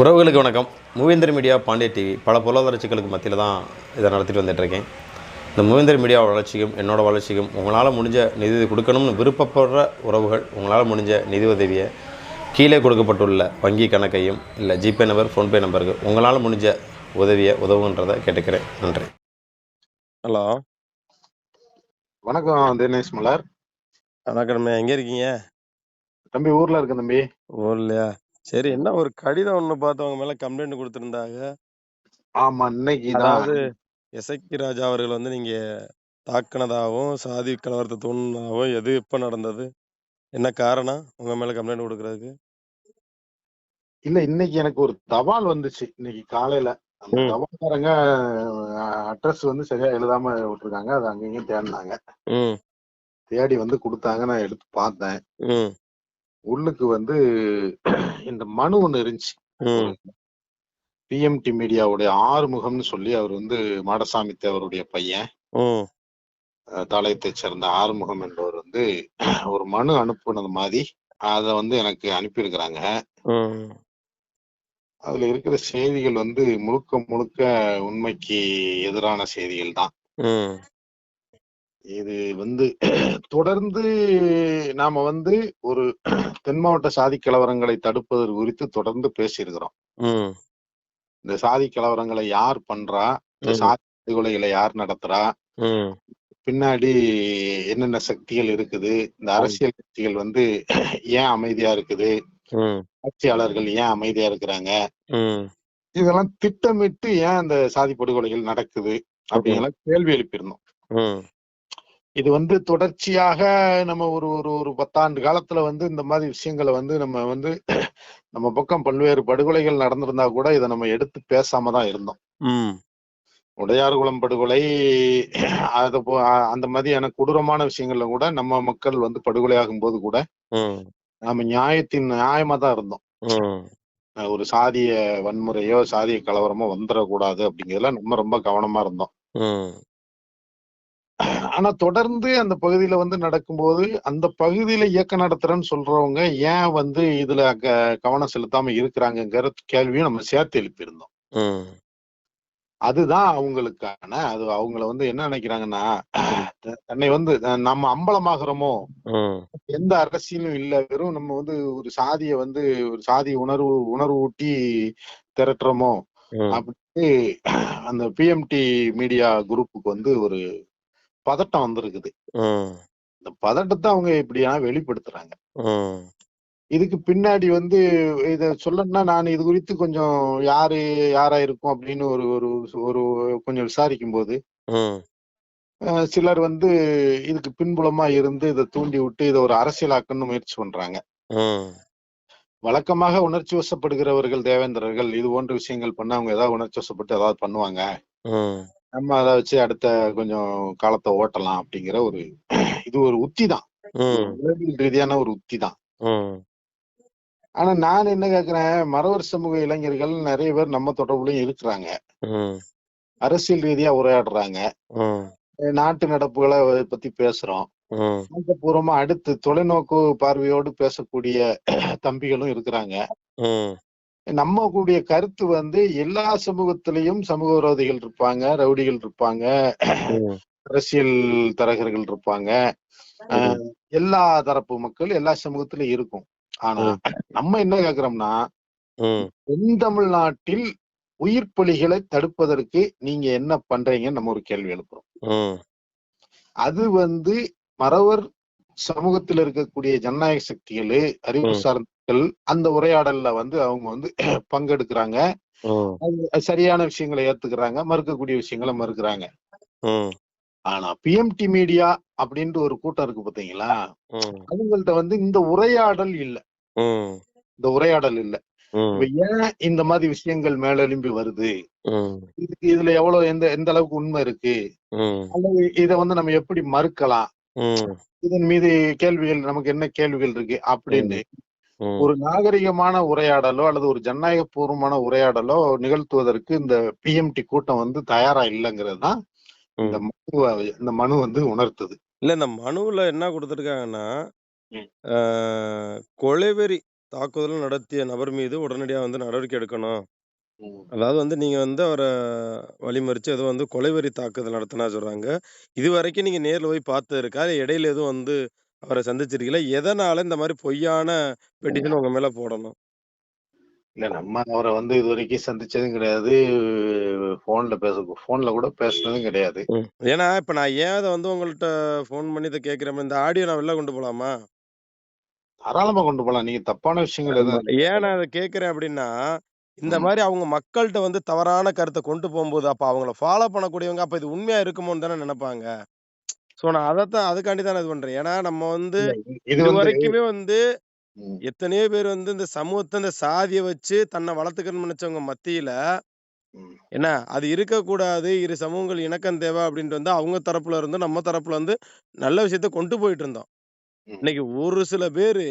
உறவுகளுக்கு வணக்கம். மூவேந்தர் media Pandya TV பல பொருளாதார சிக்கலுக்கு மத்தியில் தான் இதை நடத்திட்டு வந்துட்டுருக்கேன். இந்த மூவேந்தர் மீடியா வளர்ச்சிக்கும் என்னோட வளர்ச்சிக்கும் உங்களால் முடிஞ்ச நிதி கொடுக்கணும்னு விருப்பப்படுற உறவுகள் உங்களால் முடிஞ்ச நிதி உதவியை கீழே கொடுக்கப்பட்டுள்ள வங்கி கணக்கையும் இல்லை ஜிபே நம்பர் ஃபோன்பே நம்பருக்கு உங்களால் முடிஞ்ச உதவியை உதவுன்றதை கேட்டுக்கிறேன். நன்றி. ஹலோ. வணக்கம் தினேஷ் மலர். வணக்கம்ண்ணே எங்க இருக்கீங்க? தம்பி ஊர்ல இருக்கேன் தம்பி. ஊர்லயா? சரி என்ன ஒரு கடிதம் ஒண்ணு பார்த்து அவங்க மேல கம்ப்ளைண்ட் கொடுத்திருந்தாங்க? ஆமா இன்னைக்கு தான். அதாவது எசக்கி ராஜா அவர்கள் வந்து நீங்க தாக்குனதாகவும் சாதி கலவரத்தை தூண்டினதாகவும் எது எப்ப நடந்தது? என்ன காரணம் உங்க மேல கம்ப்ளைண்ட் கொடுக்கறதுக்கு? இல்ல இன்னைக்கு எனக்கு ஒரு தபால் வந்துச்சு. இன்னைக்கு காலையில. அந்த ம். தபால்காரங்க அட்ரஸ் வந்து சரியா எழுதாம விட்டுருக்காங்க. அது அங்கேயும் தேடினாங்க. ம். தேடி வந்து கொடுத்தாங்க. நான் எடுத்து பார்த்தேன். ம். உள்ளுக்கு வந்து இந்த மனு ஒண்ணு இருந்துச்சு. பிஎம்டி மீடியாவுடைய ஆறுமுகம்னு சொல்லி அவர் வந்து மாடசாமி தேவருடைய பையன். தாளையத்தைச் சேர்ந்த ஆறுமுகம் என்பவர் வந்து ஒரு மனு அனுப்புனது மாதிரி அதை வந்து எனக்கு அனுப்பியிருக்கிறாங்க. அதுல இருக்கிற செய்திகள் வந்து முழுக்க முழுக்க உண்மைக்கு எதிரான செய்திகள் தான். இது வந்து தொடர்ந்து நாம வந்து ஒரு தென் மாவட்ட சாதி கலவரங்களை தடுப்பது குறித்து தொடர்ந்து பேசியிருக்கிறோம். இந்த சாதி கலவரங்களை யார் பண்றா? இந்த. சாதி படுகொலைகளை யார் நடத்துறா? பின்னாடி என்னென்ன சக்திகள் இருக்குது? இந்த அரசியல் கட்சிகள் வந்து ஏன் அமைதியா இருக்குது? ஆட்சியாளர்கள் ஏன் அமைதியா இருக்கிறாங்க? இதெல்லாம் திட்டமிட்டு ஏன் அந்த சாதி படுகொலைகள் நடக்குது? அப்படிங்கலாம் கேள்வி எழுப்பியிருந்தோம். இது வந்து தொடர்ச்சியாக நம்ம ஒரு ஒரு ஒரு பத்தாண்டு காலத்துல வந்து இந்த மாதிரி விஷயங்களை வந்து நம்ம வந்து நம்ம பக்கம் பல்வேறு படுகொலைகள் நடந்திருந்தா கூட இதை நம்ம எடுத்து பேசாம தான் இருந்தோம். உடையார்குளம் படுகொலை அது அந்த மாதிரியான கொடூரமான விஷயங்கள்ல கூட நம்ம மக்கள் வந்து படுகொலையாகும் போது கூட நம்ம நியாயத்தின் நியாயமா தான் இருந்தோம். ஒரு சாதிய வன்முறையோ சாதிய கலவரமோ வந்துடக்கூடாது அப்படிங்கிறதுல நம்ம ரொம்ப கவனமா இருந்தோம். ஆனா தொடர்ந்து அந்த பகுதியில வந்து நடக்கும்போது அந்த பகுதியில இயக்கம் நடத்துறேன்னு சொல்றவங்க ஏன் வந்து இதுல க- கவனம் செலுத்தாம இருக்கிறாங்கங்கிற கேள்வியும் நம்ம சேர்த்து எழுப்பியிருந்தோம். அதுதான் அவங்களுக்கான அது அவங்கள வந்து என்ன நினைக்கிறாங்கன்னா தன்னை வந்து நம்ம அம்பலமாகிறோமோ? எந்த அரசியலும் இல்ல. வெறும் நம்ம வந்து ஒரு சாதிய வந்து ஒரு சாதி உணர்வு உணர்வு ஊட்டி திரட்டுறோமோ? அப்படின்னு அந்த பிஎம்டி மீடியா குரூப்புக்கு வந்து ஒரு பதட்டம் வந்திருக்குது. இந்த பதட்டத்தை அவங்க இப்படியா வெளிப்படுத்துறாங்க. இதுக்கு பின்னாடி வந்து இத சொல்லணும்னா நான் இது குறித்து கொஞ்சம் யாரு யாரா இருக்கும் அப்படின்னு ஒரு ஒரு ஒரு கொஞ்சம் விசாரிக்கும் போது சிலர் வந்து இதுக்கு பின்புலமா இருந்து இதை தூண்டி விட்டு இதை ஒரு அரசியலாக்கணும்னு முயற்சி பண்றாங்க. வழக்கமாக உணர்ச்சி வசப்படுகிறவர்கள் தேவேந்திரர்கள் இது போன்ற விஷயங்கள் பண்ண அவங்க ஏதாவது உணர்ச்சி வசப்பட்டு ஏதாவது பண்ணுவாங்க. நம்ம அதை வச்சு அடுத்த கொஞ்சம் காலத்தை ஓட்டலாம் அப்படிங்கிற ஒரு இது ஒரு உத்தி தான். உளவியல் ரீதியான ஒரு உத்தி தான். ஆனா நான் என்ன கேக்குறேன் மறவர் சமூக இளைஞர்கள் நிறைய பேர் நம்ம தொடர்புலயும் இருக்கிறாங்க. அரசியல் ரீதியா உரையாடுறாங்க. நாட்டு நடப்புகளை பத்தி பேசுறோம். ம். ஆக்கப்பூர்வமா அடுத்து தொலைநோக்கு பார்வையோடு பேசக்கூடிய தம்பிகளும் இருக்கிறாங்க. நம்ம கூடிய கருத்து வந்து எல்லா சமூகத்திலையும் சமூக விரோதிகள் இருப்பாங்க ரவுடிகள் இருப்பாங்க அரசியல் தரகர்கள் இருப்பாங்க. எல்லா தரப்பு மக்கள் எல்லா சமூகத்திலும் இருக்கும். ஆனா நம்ம என்ன கேக்குறோம்னா தமிழ்நாட்டில் உயிர் பலிகளை தடுப்பதற்கு நீங்க என்ன பண்றீங்கன்னு நம்ம ஒரு கேள்வி எழுப்புறோம். அது வந்து மறவர் சமூகத்தில் இருக்கக்கூடிய ஜனநாயக சக்திகள் அறிவு ம். அந்த உரையாடல்ல வந்து அவங்க வந்து பங்கெடுக்கிறாங்க. சரியான விஷயங்களை ஏத்துக்கிறாங்க. மறுக்கக்கூடிய விஷயங்களை மறுக்கிறாங்க. ஆனா பிஎம்டி மீடியா அப்படின்ட்டு ஒரு கூட்டம் இருக்கு பாத்தீங்களா? அவங்கள்ட்ட வந்து இந்த உரையாடல் இல்ல. இந்த உரையாடல் இல்ல. ஏன் இந்த மாதிரி விஷயங்கள் மேலெழும்பி வருது? இதுக்கு இதுல எவ்வளவு எந்த எந்த அளவுக்கு உண்மை இருக்கு? அல்லது இதை வந்து நம்ம எப்படி மறுக்கலாம்? இதன் மீது கேள்விகள் நமக்கு என்ன கேள்விகள் இருக்கு? அப்படின்னு ஒரு நாகரிகமான உரையாடலோ அல்லது ஒரு ஜனநாயக பூர்வமான உரையாடலோ நிகழ்த்துவதற்கு இந்த பிஎம்டி கூட்டம் வந்து தயாரா இல்லைங்கிறது தான் இந்த மனு இந்த மனு வந்து உணர்த்துது இல்ல இந்த மனுவுல என்ன கொடுத்திருக்காங்கன்னா கொலைவெறி தாக்குதல் நடத்திய நபர் மீது உடனடியா வந்து நடவடிக்கை எடுக்கணும். அதாவது வந்து நீங்க வந்து அவர வழிமறிச்சு ஏதோ வந்து கொலைவெறி தாக்குதல் நடத்தினா சொல்றாங்க. இதுவரைக்கும் நீங்க நேர்ல போய் இருக்கா? இல்ல இடையில எதுவும் வந்து அவர சந்திச்சிருக்கீங்களா? எதனால இந்த மாரி பொய்யான பெட்டிஷன் உங்க மேல போடணும்? இல்ல நம்ம அவர வந்து இதுவரைக்கும் சந்திச்சதும் கிடையாது. ஃபோன்ல பேச ஃபோன்ல கூட பேசுனதும் கிடையாது. ஏன்னா, இப்ப நான் ஏன் அத வந்து உங்கள்ட்ட ஃபோன் பண்ணி இத கேட்கிறேன். இந்த ஆடியோ நான் வெளில கொண்டு போலாமா? தாராளமா கொண்டு போலாம். நீங்க தப்பான விஷயங்கள். எதுவும் ஏன் நான் அத கேட்கிறேன் அப்டின்னா, இந்த ம். மாரி அவங்க மக்கள்ட்ட வந்து தவறான கருத்த கொண்டு போம்போது, அப்ப அவங்கள ஃபாலோ பண்ணக்கூடியவங்க, அப்ப இது உண்மையா இருக்குமோன்னு தானே நெனைப்பாங்க. ஸோ நான் அதத்தான் அதுக்காண்டி தான் இது பண்றேன். ஏன்னா நம்ம வந்து இது இது வந்து வந்து. எத்தனையோ பேர் வந்து இந்த சமூகத்த, இந்த சாதிய வச்சு தன்னை வளர்த்துக்கணும்னு நெனைச்சவங்க மத்தியில. என்ன அது இருக்கக்கூடாது. இரு சமூகங்கள் இணக்கம் தேவை அப்டின்ட்டு வந்து அவங்க தரப்புல இருந்தும், நம்ம தரப்புல இருந்து நல்ல விஷயத்த கொண்டு போயிட்டு இருந்தோம். இன்னைக்கு ஒரு சில பேரு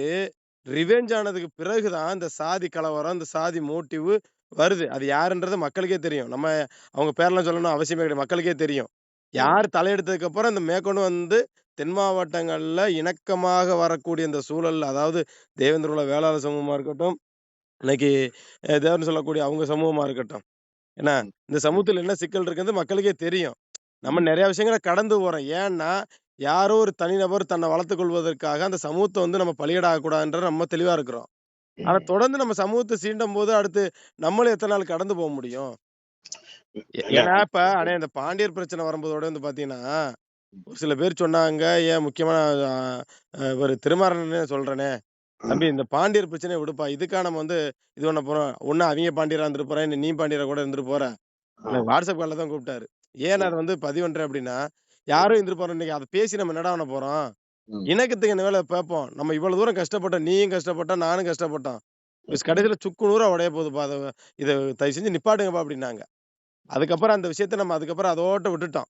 ரிவெஞ்ச் ஆனதுக்கு பிறகு தான் இந்த சாதி கலவரம், இந்த சாதி மோட்டிவ் வருது. அது யாருன்றது மக்களுக்கே தெரியும். நம்ம அவங்க பேர்லாம் சொல்லணும்னு அவசியமே கிடையாது. மக்களுக்கே தெரியும். யார் தலையெடுத்ததுக்கு அப்புறம் இந்த மேற்கொண்டு வந்து தென் மாவட்டங்கள்ல இணக்கமாக வரக்கூடிய இந்த சூழல், அதாவது தேவேந்திர குல வேளாளர் சமூகமா இருக்கட்டும், இன்னைக்கு அ தேவர்ன்னு சொல்லக்கூடிய அவங்க சமூகமா இருக்கட்டும். என்ன ம். இந்த. சமூகத்துல என்ன சிக்கல் இருக்குன்னு மக்களுக்கே தெரியும். நம்ம. நெறைய விஷயங்கள கடந்து போறோம். ஏன்னா, யாரோ ஒரு தனிநபர் தன்னை வளர்த்துக் கொள்வதற்காக அந்த சமூகத்த வந்து நம்ம பலிகடா ஆக்கக்கூடாதுன்ற நம்ம தெளிவா இருக்கிறோம். ஆனா. தொடர்ந்து நம்ம சமூகத்த சீண்டும்போது, அடுத்து நம்மளும் எத்தன நாள் கடந்து போ முடியும்? ஏன்னா இப்ப அண்ணே இந்த பாண்டியர் பிரச்சனை வரும்போதோட வந்து பார்த்தீங்கன்னா, ஒரு சில பேர் சொன்னாங்க, ஏன் முக்கியமா அ அ இவரு திருமாறனே சொல்றேனே, "தம்பி. இந்த பாண்டியர் பிரச்சனைய விடுப்பா. இதுக்கா நம்ம வந்து இது பண்ண போறோம். ஒண்ணு அவிங்க பாண்டியரா இருந்துட்டு போறேன். இல்ல நீ பாண்டியரா கூட இருந்துட்டு போற." வாட்ஸ்அப் கால்ல தான் கூப்பிட்டாரு. ஏன் ம். அத வந்து பதிவு பண்றேன் அப்டின்னா, ம். யாரும் இருந்துட்டு போறோம். இன்னைக்கு அத பேசி நம்ம என்னடா பண்ண போறோம்? ம். இணக்கத்துக்கு என்ன வேல பார்ப்போம். நம்ம இவ்வளவு தூரம் கஷ்டப்பட்டோம். நீயும் கஷ்டப்பட்ட, நானும் கஷ்டப்பட்டோம். ம். கடைசியில சுக்கு நூறா உடைய போதுப்பா. அத இத தயவு செஞ்சு நிப்பாட்டுங்கப்பா அப்டின்னாங்க. அதுக்கப்புறம் அந்த விஷயத்த நம்ம அதுக்கப்புறம் அதோட விட்டுட்டோம்.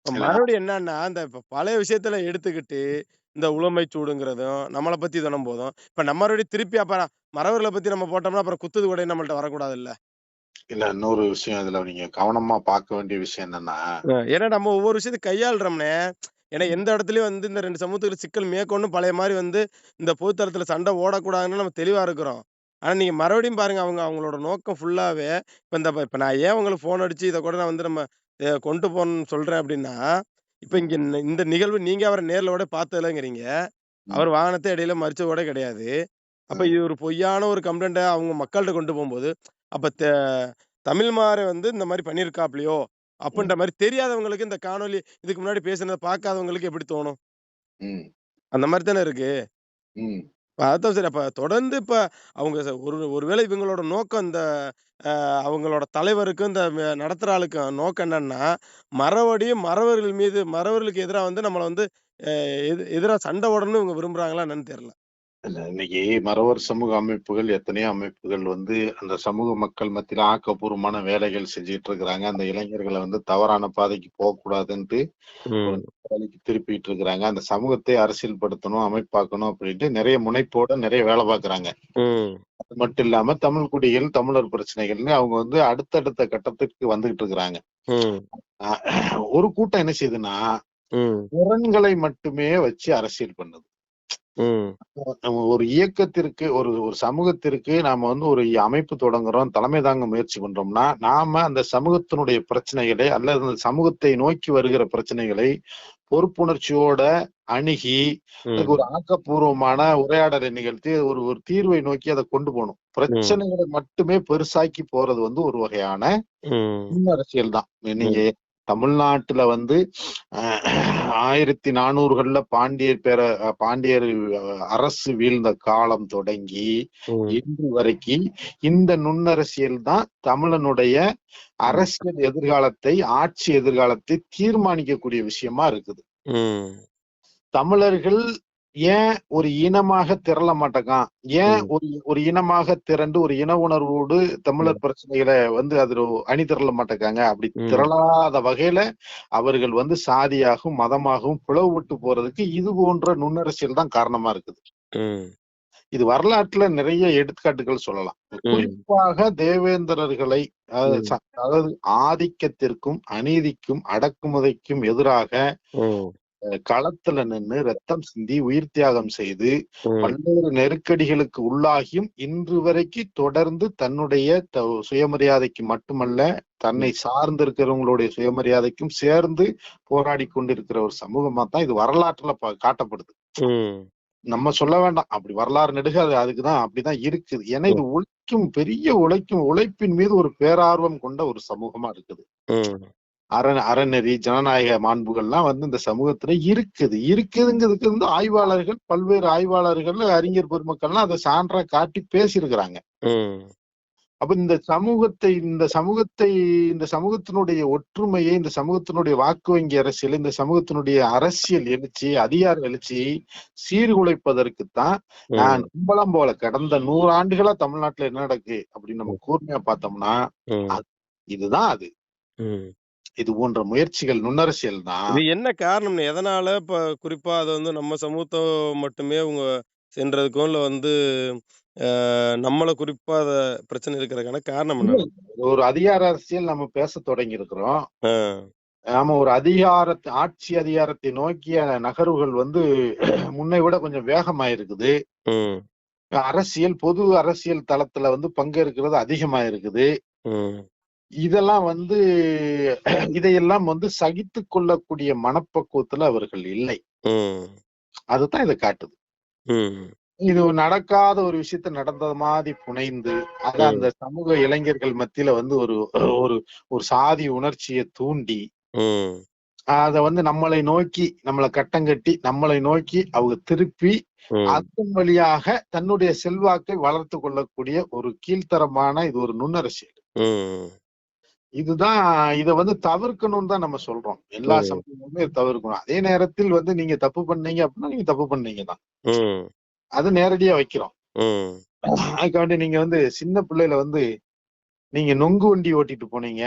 இப்ப மறுபடியும் என்னன்னா, அந்த இப்ப பழைய விஷயத்துல எடுத்துக்கிட்டு, இந்த. உளமை சூடுங்கிறதும், நம்மள பத்தி சொல்லும் போதும், இப்ப நம்ம மறுபடியும் திருப்பி அப்புறம் மறவர்கள பத்தி நம்ம போட்டோம்னா, அப்புறம் குத்துது கூட நம்மள்ட்ட வரக்கூடாதுல்ல. இல்ல இன்னொரு விஷயம் இதுல நீங்க கவனமா பார்க்க வேண்டிய விஷயம் என்னன்னா அ ஏன்னா நம்ம ஒவ்வொரு விஷயத்தையும் கையாளுறோம்னே. ஏன்னா. எந்த இடத்துலயும் வந்து இந்த 2 சமூகத்துக்கு சிக்கல் மேற்கொண்டும் பழைய மாரி வந்து இந்த பொது தளத்துல சண்டை ஓடக்கூடாதுன்னு நம்ம தெளிவா இருக்கிறோம். ஆனா நீங்க மறுபடியும் பாருங்க, அவங்க அவங்களோட நோக்கம் ஃபுல்லாவே இப்ப இந்த இப்ப நான் ஏன் உங்களுக்கு ஃபோன் அடிச்சு இத கூட நான் வந்து நம்ம கொண்டு போணும்னு சொல்றேன் அப்டின்னா, இப்ப. இங்க இந்த நிகழ்வு நீங்க அவர நேர்ல கூட பார்த்ததில்லங்கிறீங்க. அவர். வாகனத்த இடையில மறிச்சது கூட கிடையாது. அப்ப. இது ஒரு பொய்யான ஒரு கம்ப்ளைண்ட்ட அவங்க மக்கள்ட்ட கொண்டு போம்போது, அப்ப த தமிழ்மாறன் வந்து இந்த மாரி பண்ணியிருக்காப்லையோ! அப்டின்ற ம். மாரி தெரியாதவங்களுக்கு இந்த காணொளி இதுக்கு முன்னாடி பேசினத பார்க்காதவங்களுக்கு எப்படி தோணும்? அந்த மாரி தானே இருக்கு. இப்போ அதுதான் சரி. அப்போ தொடர்ந்து இப்போ அவங்க ஒரு ஒருவேளை இவங்களோட நோக்கம் இந்த அவங்களோட தலைவருக்கும், இந்த நடத்துகிற ஆளுக்கும் நோக்கம் என்னன்னா, மறுபடியும் மறவர்கள் மீது மறவர்களுக்கு எதிராக வந்து நம்மளை வந்து எது எதிராக சண்டை போடணும்னு இவங்க விரும்புகிறாங்களா என்னன்னு தெரில இன்னைக்கு மறவர் சமூக அமைப்புகள் எத்தனையோ அமைப்புகள் வந்து அந்த சமூக மக்கள் மத்தியில ஆக்கப்பூர்வமான வேலைகள் செஞ்சுட்டு இருக்கிறாங்க. அந்த இளைஞர்கள வந்து தவறான பாதைக்கு போகக்கூடாதுன்ட்டு திருப்பிட்டு இருக்கிறாங்க. அந்த சமூகத்தை அரசியல்படுத்தணும், அமைப்பாக்கணும் அப்படின்ட்டு நெறைய முனைப்போட நெறைய வேலை பார்க்குறாங்க. ம். அது மட்டும் இல்லாம தமிழ் குடிகள், தமிழர் பிரச்சனைகள்னு அவங்க வந்து அடுத்தடுத்த கட்டத்திற்கு வந்துகிட்டு இருக்கிறாங்க. ஒரு கூட்டம் என்ன செய்யுதுன்னா. திறன்களை மட்டுமே வச்சு அரசியல் பண்ணுது. நம்ம ஒரு இயக்கத்திற்கு ஒரு ஒரு சமூகத்திற்கு நாம வந்து ஒரு அமைப்பு தொடங்குறோம், தலைமை தாங்க முயற்சி பண்றோம்னா, நாம அந்த சமூகத்தினுடைய பிரச்சனைகளை அல்லது அந்த சமூகத்தை நோக்கி வருகிற பிரச்சனைகளை பொறுப்புணர்ச்சியோட அணுகி, அதுக்கு. ஒரு ஆக்கப்பூர்வமான உரையாடலை நிகழ்த்தி ஒரு ஒரு தீர்வை நோக்கி அத கொண்டு போணும். ம். பிரச்சனைகளை மட்டுமே பெருசாக்கி போறது வந்து ஒரு வகையான. அரசியல் தான். நீங்க. தமிழ்நாட்டுல வந்து அ 1400கள்ல பாண்டியர் பேர பாண்டியர் அரசு வீழ்ந்த காலம் தொடங்கி. இன்று வரைக்கு இந்த நுண்ணரசியல் தான் தமிழனுடைய. அரசியல் எதிர்காலத்தை, ஆட்சி எதிர்காலத்தை தீர்மானிக்கக்கூடிய விஷயமா இருக்குது. தமிழர்கள் ஏன் ஒரு இனமாக திரள மாட்டேங்கான்? ஏன். ஒரு ஒரு இனமாக திரண்டு ஒரு இன உணர்வோடு. தமிழர் பிரச்சனைகள வந்து அதுல அணி திரள மாட்டேங்காங்க. அப்படி. திரளாத வகையில அவர்கள் வந்து சாதியாகவும், மதமாகவும் பிளவுபட்டு போறதுக்கு இது போன்ற நுண்ணரசியல் தான் காரணமா இருக்குது. இது வரலாற்றுல நிறைய எடுத்துக்காட்டுகள் சொல்லலாம். குறிப்பாக தேவேந்திரர்களை அதாவது ஆதிக்கத்திற்கும், அநீதிக்கும், அடக்குமுறைக்கும் எதிராக களத்துல நின்னு ரத்தம் சிந்தி உயிர் தியாகம் செய்து பல்வேறு நெருக்கடிகளுக்கு உள்ளாகியும் இன்று வரைக்கும் தொடர்ந்து தன்னுடைய சுயமரியாதைக்கு மட்டுமல்ல தன்னை சார்ந்து இருக்கிறவங்களுடைய சுயமரியாதைக்கும் சேர்ந்து போராடி கொண்டிருக்கிற ஒரு சமூகமா தான் இது வரலாற்றுல காட்டப்படுது. நம்ம சொல்ல வேண்டாம். அப்படி வரலாறு நெடுக அது அதுக்குதான் அப்படிதான் இருக்குது. ஏன்னா இது உழைக்கும் பெரிய உழைக்கும் உழைப்பின் மீது ஒரு பேரார்வம் கொண்ட ஒரு சமூகமா இருக்குது. அற அறநெறி ஜனநாயக மாண்புகள்லாம் வந்து இந்த சமூகத்துல இருக்குது. இருக்குதுங்கிறதுக்கு வந்து ஆய்வாளர்கள் பல்வேறு ஆய்வாளர்கள் அறிஞர் பெருமக்கள்லாம் அதை சான்றா காட்டி பேசியிருக்கிறாங்க. அப்ப இந்த சமூகத்தை இந்த சமூகத்தை இந்த சமூகத்தினுடைய ஒற்றுமையை இந்த சமூகத்தினுடைய வாக்கு வங்கி அரசியல் இந்த சமூகத்தினுடைய அரசியல் எழுச்சி அதிகார எழுச்சியை சீர்குலைப்பதற்குத்தான் நான் கும்பலம் போல கடந்த நூறு ஆண்டுகளா தமிழ்நாட்டுல என்ன நடக்கு அப்படின்னு நம்ம கூர்மையா பார்த்தோம்னா இதுதான் அது. இது போன்ற முயற்சிகள் நுண்ணரசியல் தான். இது என்ன காரணம்னு எதனால இப்ப குறிப்பா அது வந்து நம்ம சமூகத்தை மட்டுமே அவங்க சென்றதுக்கும் இல்ல வந்து அஹ், நம்மள குறிப்பா அத பிரச்சனை இருக்கிறதுக்கான காரணம் என்ன? ஒரு அதிகார அரசியல் நம்ம பேச தொடங்கி இருக்கிறோம் ஆஹ், நாம ஒரு அதிகார ஆட்சி அதிகாரத்தை நோக்கிய நகர்வுகள் வந்து முன்னை விட கொஞ்சம் வேகமா இருக்குது ம், அரசியல் பொது அரசியல் தளத்துல வந்து பங்கேற்கிறது அதிகமா இருக்குது ம், இதெல்லாம் வந்து இதையெல்லாம் வந்து சகித்து கொள்ளக்கூடிய மனப்பக்குவத்துல அவர்கள் இல்லை. அதுதான் இதை காட்டுது. இது நடக்காத ஒரு விஷயத்த நடந்தது மாதிரி புனைந்து அத. அந்த சமூக இளைஞர்கள் மத்தியில வந்து ஒரு ஒரு ஒரு சாதி உணர்ச்சியை தூண்டி அத வந்து நம்மளை நோக்கி நம்மளை கட்டங்கட்டி நம்மளை நோக்கி அவங்க திருப்பி அதன் வழியாக தன்னுடைய செல்வாக்கை வளர்த்து கொள்ளக்கூடிய ஒரு கீழ்த்தரமான இது ஒரு நுண்ணரசியல் இதுதான் இத வந்து தவிர்க்கணும்னு தான் நம்ம சொல்றோம். எல்லா ம். சமூகமுமே இதை தவிர்க்கணும். அதே நேரத்தில் வந்து நீங்க தப்பு பண்ணீங்க அப்படின்னா நீங்க தப்பு பண்ணீங்க தான். அது நேரடியா வைக்கிறோம். அதுக்காண்டி நீங்க வந்து சின்ன பிள்ளையில வந்து நீங்க நொங்கு வண்டி ஓட்டிட்டு போனீங்க.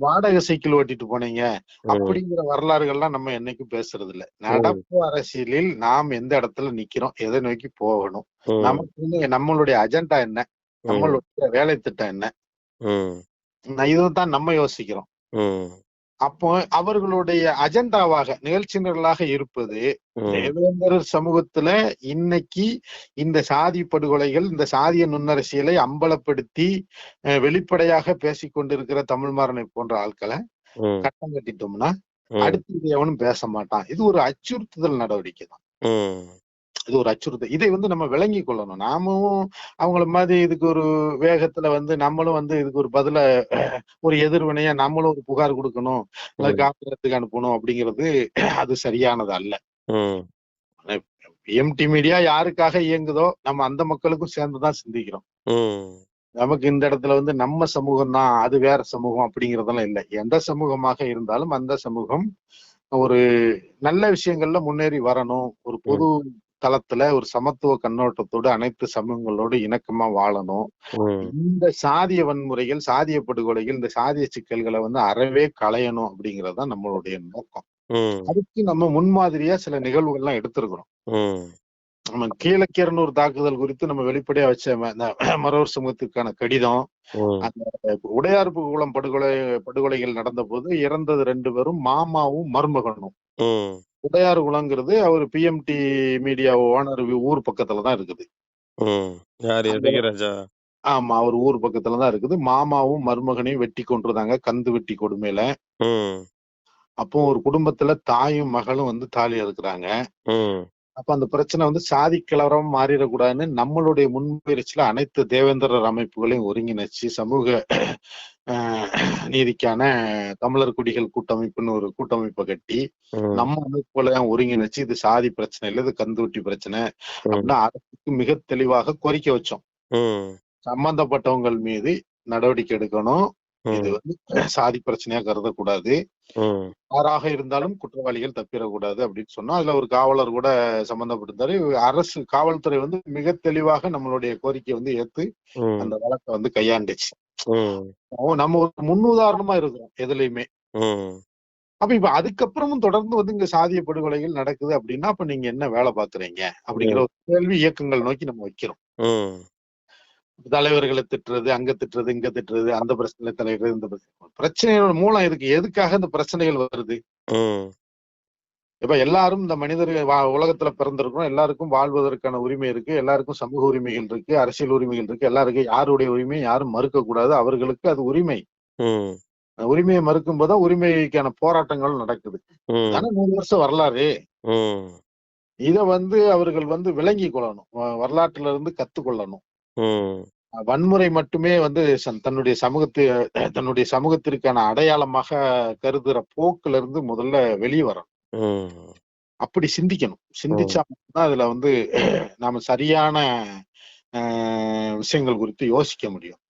வாடகை சைக்கிள் ஓட்டிட்டு போனீங்க. அப்படிங்கிற வரலாறுகள்லாம் நம்ம என்னைக்கும் பேசுறது இல்ல நடப்பு அரசியலில் நாம் எந்த இடத்துல நிக்கிறோம் எதை நோக்கி போகணும்? நமக்கு நம்மளுடைய அஜெண்டா என்ன? நம்மளுடைய வேலை திட்டம் என்ன? இதுதான் நம்ம யோசிக்கிறோம். அப்போ அவர்களுடைய அஜெண்டாவாக நிகழ்ச்சியினர்களாக இருப்பது ம், தேவேந்தரர் சமூகத்துல இன்னைக்கு இந்த சாதி படுகொலைகள் இந்த சாதிய நுண்ணரசியலை அம்பலப்படுத்தி வெளிப்படையாக பேசிக் கொண்டிருக்கிற தமிழ்மாறனை போன்ற ஆட்களை கட்டம் கட்டிட்டோம்னா ம், அடுத்து இது எவனும் பேச மாட்டான். இது ஒரு அச்சுறுத்துதல் நடவடிக்கை தான் இது ஒரு அச்சுறுத்தல். இதை வந்து நம்ம விளங்கி கொள்ளணும். நாமும் அவங்கள மாதிரி இதுக்கு ஒரு வேகத்துல வந்து நம்மளும் வந்து இதுக்கு ஒரு பதில ஒரு எதிர்வினையா நம்மளும் ஒரு புகார் கொடுக்கணும். அல்லது ம். காப்பகத்துக்கு அனுப்பணும் அப்படிங்கிறது அது சரியானது அல்ல. எம்டி மீடியா யாருக்காக இயங்குதோ நம்ம அந்த மக்களுக்கும் சேர்ந்துதான் சிந்திக்கிறோம். நமக்கு இந்த இடத்துல வந்து நம்ம சமூகம் தான் அது வேற சமூகம் அப்படிங்கறதெல்லாம் இல்லை. எந்த சமூகமாக இருந்தாலும் அந்த சமூகம் ஒரு நல்ல விஷயங்கள்ல முன்னேறி வரணும். ஒரு பொது தளத்துல ஒரு சமத்துவ கண்ணோட்டத்தோடு அனைத்து சமூகங்களோடு இணக்கமா வாழணும். இந்த சாதிய வன்முறைகள் சாதிய படுகொலைகள் இந்த சாதிய சிக்கல்களை வந்து அறவே களையணும் அப்படிங்கறது தான் நம்மளுடைய நோக்கம். அதுக்கு நம்ம முன்மாதிரியா சில நிகழ்வுகள்லாம் எடுத்திருக்கிறோம். ம், நம்ம கீழக்கிரனூர் தாக்குதல் குறித்து நம்ம வெளிப்படையா வச்ச ம- இந்த மறவர் சமூகத்திற்கான கடிதம். ம், உடையார்பு குளம் படுகொலை படுகொலைகள் நடந்த போது இறந்தது ரெண்டு பேரும் மாமாவும் மருமகனும். ம், உடையார் குளங்கிறது அவர் பிஎம்டி மீடியா ஓனர் ஊர் பக்கத்துல தான் இருக்குது. ம். யாரு? அந்த- ஆமா அவர் ஊர் பக்கத்துல தான் இருக்குது. மாமாவும் மருமகனையும் வெட்டி கொண்டிருந்தாங்க கந்து வெட்டி கொடுமையில. ம், அப்போ ஒரு குடும்பத்துல தாயும் மகளும் வந்து தாலி இருக்கிறாங்க ம், அப்ப அந்த பிரச்சனை வந்து சாதி கிளவரம் மாறிடக்கூடாதுன்னு நம்மளுடைய முன்முயற்சியில அனைத்து தேவேந்திரர் அமைப்புகளையும் ஒருங்கிணைச்சு சமூக நீதிக்கான தமிழர் குடிகள் கூட்டமைப்புன்னு ஒரு கூட்டமைப்பை கட்டி நம்ம அமைப்புகளையும் ஒருங்கிணைச்சு இது சாதி பிரச்சனை இல்லை இது கந்துவட்டி பிரச்சனை அப்படின்னு அரசுக்கு மிக தெளிவாக கோரிக்கை வச்சோம். சம்பந்தப்பட்டவங்கள் மீது நடவடிக்கை எடுக்கணும். இது வந்து சாதி பிரச்சனையா கருதக்கூடாது. யாராக இருந்தாலும் குற்றவாளிகள் தப்பிடக்கூடாது அப்படின்னு சொன்னா அதுல ஒரு காவலர் கூட சம்பந்தப்பட்டிருந்தாரு. அரசு காவல்துறை வந்து மிக தெளிவாக நம்மளுடைய கோரிக்கையை வந்து ஏத்து அந்த வழக்கை வந்து கையாண்டுச்சு. நம்ம ஒரு முன்னுதாரணமா இருக்கிறோம் எதுலையுமே. அப்ப இப்ப அதுக்கப்புறமும் தொடர்ந்து வந்து இங்க சாதிய படுகொலைகள் நடக்குது அப்படின்னா அப்ப நீங்க என்ன வேலை பாக்குறீங்க? அப்படிங்கிற ஒரு கேள்வி இயக்கங்கள் நோக்கி நம்ம வைக்கிறோம். தலைவர்களை திட்டுறது அங்க திட்டுறது இங்க திட்டுறது அந்த பிரச்சனை தலைவர் இந்த பிரச்சனை. பிரச்சனையோட மூலம் எதுக்கு எதுக்காக இந்த பிரச்சனைகள் வருது? இப்ப எல்லாரும் இந்த மனிதர் வா- உலகத்துல பிறந்திருக்கிறோம். எல்லாருக்கும் வாழ்வதற்கான உரிமை இருக்கு. எல்லாருக்கும் சமூக உரிமைகள் இருக்கு அரசியல் உரிமைகள் இருக்கு. எல்லாருக்கும் யாருடைய உரிமையும் யாரும் மறுக்க கூடாது அவர்களுக்கு அது உரிமை. உரிமையை மறுக்கும் போது உரிமைக்கான போராட்டங்கள் நடக்குது. தானே நூறு வருஷம் வரலாறு. இத வந்து அவர்கள் வந்து விளங்கி கொள்ளணும். வரலாற்றுல இருந்து கத்துக்கொள்ளணும். வன்முறை மட்டுமே வந்து தன்னுடைய சமூகத்து தன்னுடைய சமூகத்திற்கான அடையாளமாக கருதுற போக்குல இருந்து முதல்ல வெளியே வரணும். அப்படி சிந்திக்கணும். சிந்திச்சா மட்டும்தான் அதுல வந்து நாம சரியான விஷயங்கள் குறித்து யோசிக்க முடியும்.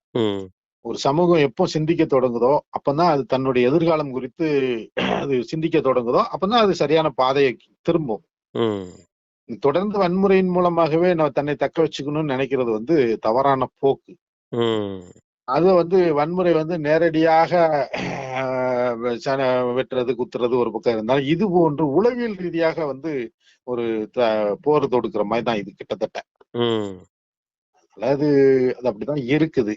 ஒரு சமூகம் எப்போ சிந்திக்க தொடங்குதோ அப்பதான் அது தன்னுடைய எதிர்காலம் குறித்து அது சிந்திக்க தொடங்குதோ அப்பதான் அது சரியான பாதையை திரும்பும். தொடர்ந்து வன்முறையின் மூலமாகவே நான் தன்னை தக்க வச்சுக்கணும்னு நினைக்கிறது வந்து தவறான போக்கு. அது வந்து வன்முறை வந்து நேரடியாக வெட்டுறது குத்துறது ஒரு பக்கம் இருந்தாலும் இது போன்று உளவியல் ரீதியாக வந்து ஒரு போர் தொடுக்கிற மாதிரி தான் இது கிட்டத்தட்ட. அதாவது அது அப்படிதான் இருக்குது.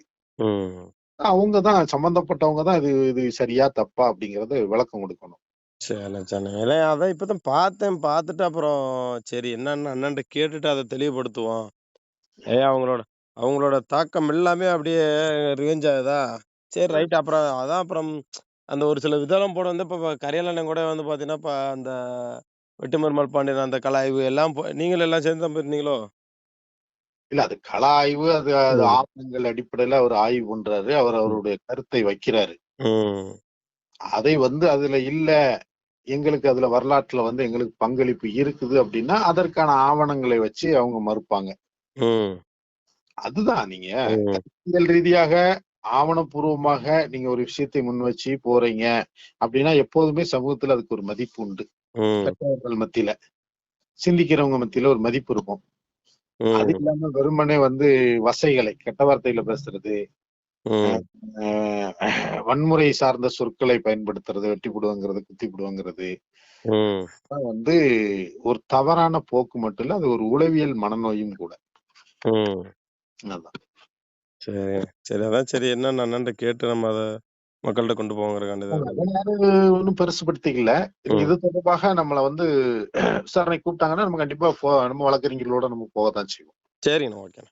அவங்க தான் சம்பந்தப்பட்டவங்க தான் இது இது சரியா தப்பா அப்படிங்கறது விளக்கம் கொடுக்கணும். சரி சரி இல்லை அதான் இப்பதான் பார்த்தேன். பார்த்துட்டு அப்புறம் சரி என்னன்னு அண்ணன்ட்ட கேட்டுட்டு அதை தெளிவுபடுத்துவோம். ஏ அவங்களோட அவங்களோட தாக்கம் எல்லாமே அப்படியே ரிவெஞ்ச் ஆகுதா? சரி ரைட் அப்புறம் அதான் அப்புறம் அந்த ஒரு சில இதெல்லாம் போட வந்து இப்போ கரையாளண்ணன் கூட வந்து பார்த்தீங்கன்னா இப்போ அந்த வெட்டுமருமல் பாண்டியன் அந்த கலாய்வு எல்லாம் போ- நீங்களும் எல்லாம் சேர்ந்து தான் போயிருந்தீங்களோ? இல்ல அது கள ஆய்வு அது அது ம். ஆவணங்கள் அடிப்படையில அவர் ஆய்வு பண்றாரு. அவர் அவருடைய கருத்தை வைக்கிறாரு. ம். அதை வந்து அதுல இல்ல. எங்களுக்கு அதுல வரலாற்றுல வந்து எங்களுக்கு பங்களிப்பு இருக்குது அப்படின்னா அதற்கான ஆவணங்களை வச்சு அவங்க மறுப்பாங்க. அதுதான் நீங்க அரசியல் ரீதியாக ஆவணப்பூர்வமாக நீங்க ஒரு விஷயத்தை முன் வச்சு போறீங்க அப்படின்னா எப்போதுமே சமூகத்துல அதுக்கு ஒரு மதிப்பு உண்டு. பெற்றவர்கள் மத்தியில சிந்திக்கிறவங்க மத்தியில ஒரு மதிப்பு இருக்கும். அது இல்லாம வெறுமனே வந்து வசைகளை கெட்ட வார்த்தையில பேசுறது வன்முறை சார்ந்த சொற்களை பயன்படுத்துறது வெட்டி போடுவாங்கிறது குத்தி போடுவாங்கிறது வந்து ஒரு தவறான போக்கு மட்டும் இல்ல அது ஒரு உளவியல் மனநோயும் கூட. சரி சரி அதான் சரி. என்னன்னு அண்ணன்ட்ட கேட்டு நம்ம அதை மக்கள்கிட்ட கொண்டு போவோங்கிறக்காண்டி தான் ஒன்றும் பெருசுபடுத்திக்கல. இது தொடர்பாக நம்மளை வந்து விசாரணை கூப்பிட்டாங்கன்னா நம்ம கண்டிப்பா நம்ம வழக்கறிஞர்களோட நம்ம போகத்தான் செய்வோம். சரிங்கண்ணா ஓகேண்ணா.